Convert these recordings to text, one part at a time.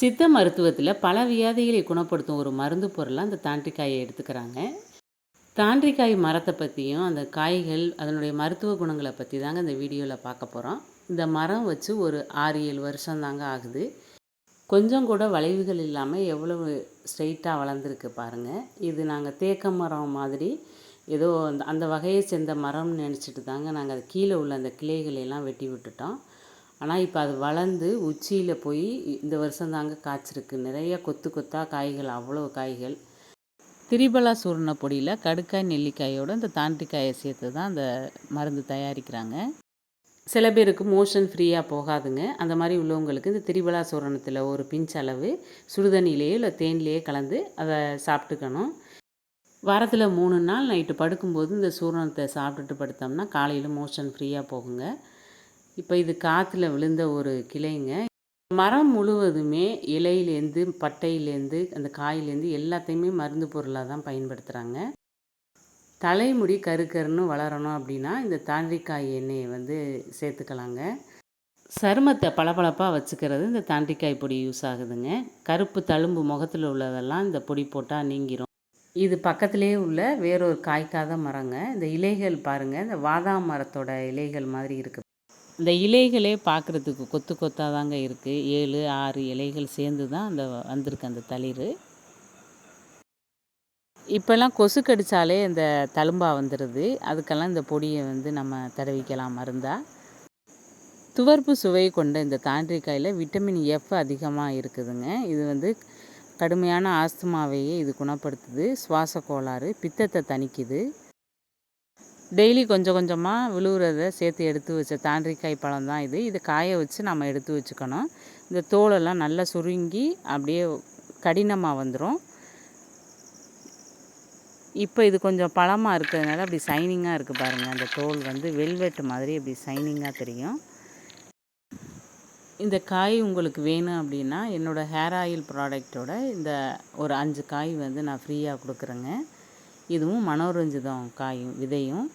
சித்த மருத்துவத்தில் பல வியாதிகளை குணப்படுத்தும் ஒரு மருந்து பொருளாக அந்த தாண்டிக்காயை எடுத்துக்கிறாங்க. தாண்டிக்காய் மரத்தை பற்றியும் அந்த காய்கள் அதனுடைய மருத்துவ குணங்களை பற்றி தாங்க இந்த வீடியோவில் பார்க்க போகிறோம் இந்த மரம் வச்சு ஒரு ஆறு ஏழு வருஷம் தாங்க ஆகுது. கொஞ்சம் கூட வளைவுகள் இல்லாமல் எவ்வளவு ஸ்ட்ரெயிட்டாக வளர்ந்துருக்கு பாருங்கள் இது நாங்கள் தேக்க மரம் மாதிரி ஏதோ அந்த அந்த வகையை சேர்ந்த மரம்னு நினச்சிட்டு தாங்க நாங்கள் அது கீழே உள்ள அந்த கிளைகளையெல்லாம் வெட்டி விட்டுட்டோம். ஆனால் இப்போ அது வளர்ந்து உச்சியில் போய் இந்த வருஷம் தாங்க காய்ச்சிருக்கு. நிறைய கொத்து கொத்தாக காய்கள் அவ்வளோ காய்கள். திரிபலா சூர்ண பொடியில் கடுக்காய் நெல்லிக்காயோட இந்த தாண்டிக்காயை சேர்த்து தான் அந்த மருந்து தயாரிக்கிறாங்க. சில பேருக்கு மோஷன் ஃப்ரீயாக போகாதுங்க. அந்த மாதிரி உள்ளவங்களுக்கு இந்த திரிபலா சூரணத்தில் ஒரு பிஞ்ச் அளவு சுடுதண்ணிலேயோ இல்லை தேன்லேயே கலந்து அதை சாப்பிட்டுக்கணும். வாரத்தில் மூணு நாள் நைட்டு படுக்கும்போது இந்த சூரணத்தை சாப்பிட்டுட்டு படுத்தோம்னா காலையில் மோஷன் ஃப்ரீயாக போகுங்க. இப்போ இது காற்றுல விழுந்த ஒரு கிளைங்க. மரம் முழுவதுமே இலையிலேருந்து பட்டையிலேருந்து அந்த காயிலேருந்து எல்லாத்தையுமே மருந்து பொருளாக தான் பயன்படுத்துகிறாங்க தலைமுடி கருக்கருன்னு வளரணும் அப்படின்னா இந்த தாண்டிக்காய் எண்ணெயை வந்து சேர்த்துக்கலாங்க. சருமத்தை பளபளப்பாக வச்சுக்கிறது இந்த தாண்டிக்காய் பொடி யூஸ் ஆகுதுங்க. கருப்பு தழும்பு முகத்தில் உள்ளதெல்லாம் இந்த பொடி போட்டால் நீங்கிரும். இது பக்கத்திலே உள்ள வேறொரு காய்க்காத மரங்க. இந்த இலைகள் பாருங்கள் இந்த வாதாம் மரத்தோட இலைகள் மாதிரி இருக்குது இந்த இலைகளே பார்க்குறதுக்கு கொத்து கொத்தாக தாங்க இருக்குது ஏழு ஆறு இலைகள் சேர்ந்து தான் அந்த வந்திருக்கு அந்த தளிர். இப்போல்லாம் கொசு கடித்தாலே இந்த தழும்பாக வந்துடுது அதுக்கெல்லாம் இந்த பொடியை வந்து நம்ம தடவிக்கலாம் மருந்தாக துவர்ப்பு சுவை கொண்ட இந்த தாண்டிக்காயில் விட்டமின் எஃப் அதிகமாக இருக்குதுங்க. இது வந்து கடுமையான ஆஸ்துமாவையே இது குணப்படுத்துது. சுவாச கோளாறு பித்தத்தை தணிக்குது. டெய்லி கொஞ்சம் கொஞ்சமாக விழுவுறத சேர்த்து எடுத்து வச்ச தாண்டிக்காய் பழம் தான் இது. இது காய வச்சு நம்ம எடுத்து வச்சுக்கணும். இந்த தோலெல்லாம் நல்லா சுருங்கி அப்படியே கடினமாக வந்துடும் இப்போ இது கொஞ்சம் பழமாக இருக்கிறதுனால அப்படி சைனிங்காக இருக்குது பாருங்கள் அந்த தோல் வந்து வெல்வெட் மாதிரி அப்படி சைனிங்காக தெரியும். இந்த காய் உங்களுக்கு வேணும் அப்படின்னா என்னோடய ஹேர் ஆயில் ப்ராடக்டோட இந்த ஒரு அஞ்சு காய் வந்து நான் ஃப்ரீயாக கொடுக்குறேங்க. இதுவும் மனோரஞ்சிதம் காயும் விதையும்.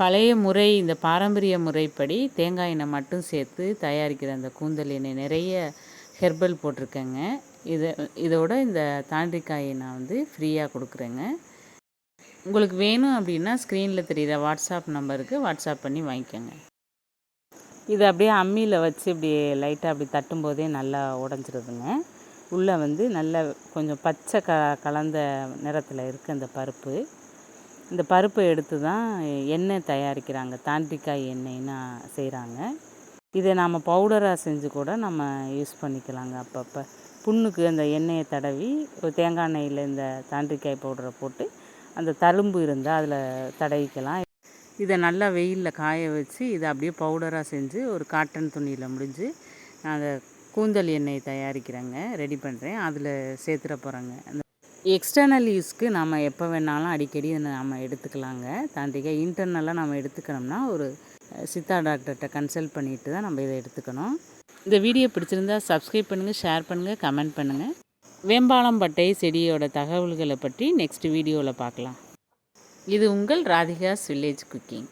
பழைய முறை இந்த பாரம்பரிய முறைப்படி தேங்காய் எண்ணெய் மட்டும் சேர்த்து தயாரிக்கிற அந்த கூந்தல் எண்ணெய் நிறைய ஹெர்பல் போட்டிருக்கேங்க. இதை இதோட இந்த தாண்டிக்காயை நான் வந்து ஃப்ரீயாக கொடுக்குறேங்க. உங்களுக்கு வேணும் அப்படின்னா ஸ்க்ரீனில் தெரிகிற வாட்ஸ்அப் நம்பருக்கு வாட்ஸ்அப் பண்ணி வாங்கிக்கோங்க. இது அப்படியே அம்மியில் வச்சு இப்படி லைட்டாக அப்படி தட்டும்போதே நல்லா உடஞ்சிருதுங்க. உள்ளே வந்து நல்ல கொஞ்சம் பச்சை க கலந்த நிறத்தில் இருக்குது அந்த பருப்பு. இந்த பருப்பை எடுத்து தான் எண்ணெய் தயாரிக்கிறாங்க. தாண்டிக்காய் எண்ணெய்னா செய்கிறாங்க இதை நாம் பவுடராக செஞ்சு கூட நம்ம யூஸ் பண்ணிக்கலாங்க அப்பப்போ. புண்ணுக்கு அந்த எண்ணெயை தடவி ஒரு தேங்காய் எண்ணெயில் இந்த தாண்டிக்காய் பவுடரை போட்டு அந்த தழும்பு இருந்தால் அதில் தடவிக்கலாம். இதை நல்லா வெயிலில் காய வச்சு இதை அப்படியே பவுடராக செஞ்சு ஒரு காட்டன் துணியில் முடிஞ்சு நான் கூந்தல் எண்ணெய் தயாரிக்கிறேங்க. ரெடி பண்ணுறேன் அதில் சேர்த்துட போகிறேங்க அந்த எக்ஸ்டர்னல் யூஸ்க்கு நம்ம எப்போ வேணாலும் அடிக்கடி நம்ம எடுத்துக்கலாங்க. தாண்டிக்க இன்டர்னலாக நம்ம எடுத்துக்கணும்னா ஒரு சித்தா டாக்டர்கிட்ட கன்சல்ட் பண்ணிட்டு தான் நம்ம இதை எடுத்துக்கணும். இந்த வீடியோ பிடிச்சிருந்தா சப்ஸ்கிரைப் பண்ணுங்கள் ஷேர் பண்ணுங்கள் கமெண்ட் பண்ணுங்கள் வேம்பாளம்பட்டை செடியோட தகவல்களை பற்றி நெக்ஸ்ட் வீடியோவில் பார்க்கலாம். இது உங்கள் ராதிகாஸ் வில்லேஜ் குக்கிங்